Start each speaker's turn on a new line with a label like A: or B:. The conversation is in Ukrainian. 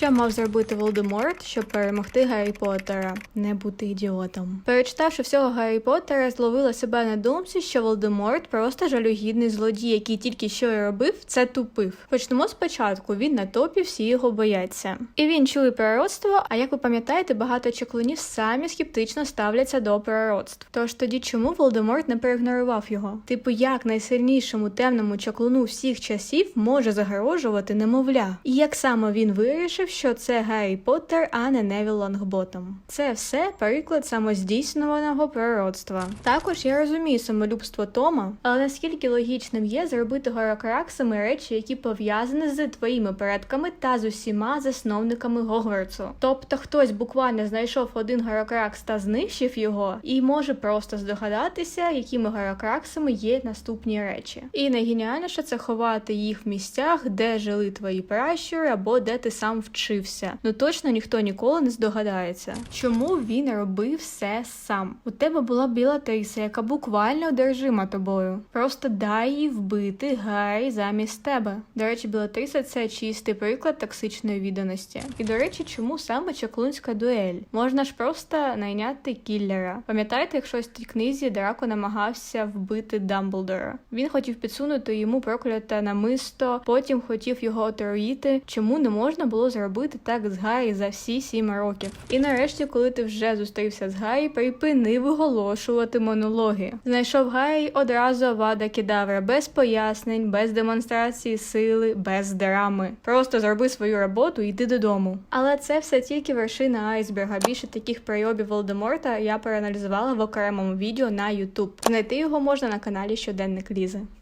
A: Що мав зробити Волдеморт, щоб перемогти Гаррі Поттера? Не бути ідіотом. Перечитавши всього Гаррі Поттера, зловила себе на думці, що Волдеморт просто жалюгідний злодій, який тільки що й робив, це тупив. Почнемо спочатку. Він на топі, всі його бояться. І він чує пророцтво. А як ви пам'ятаєте, багато чаклунів самі скептично ставляться до пророцтв. Тож тоді чому Волдеморт не проігнорував його? Типу, як найсильнішому темному чаклуну всіх часів може загрожувати немовля? І як саме він вирішив, що це Гаррі Поттер, а не Невіл Лонгботом? Це все приклад самоздійснюваного пророцтва. Також я розумію самолюбство Тома, але наскільки логічним є зробити горокраксами речі, які пов'язані з твоїми предками та з усіма засновниками Гогвартсу. Тобто хтось буквально знайшов один горокракс та знищив його, і може просто здогадатися, якими горокраксами є наступні речі. І найгеніальніше це ховати їх в місцях, де жили твої пращури або де ти сам вчився. Ну точно ніхто ніколи не здогадається. Чому він робив все сам? У тебе була біла триса, яка буквально одержима тобою. Просто дай їй вбити Гаррі замість тебе. До речі, Білатриса це чистий приклад токсичної відданості. І до речі, чому саме чаклунська дуель? Можна ж просто найняти кіллера. Пам'ятаєте, як щось в тій книзі Драко намагався вбити Дамблдора? Він хотів підсунути йому прокляте намисто, потім хотів його отруїти. Чому не можна було зробити так з Гаррі за всі сім років? І нарешті, коли ти вже зустрівся з Гаррі, припини виголошувати монологи. Знайшов Гаррі одразу Авада Кедавра без пояснень, без демонстрації сили, без драми. Просто зроби свою роботу і йди додому. Але це все тільки вершина айсберга. Більше таких прийобів Волдеморта я проаналізувала в окремому відео на YouTube. Знайти його можна на каналі Щоденник Лізи.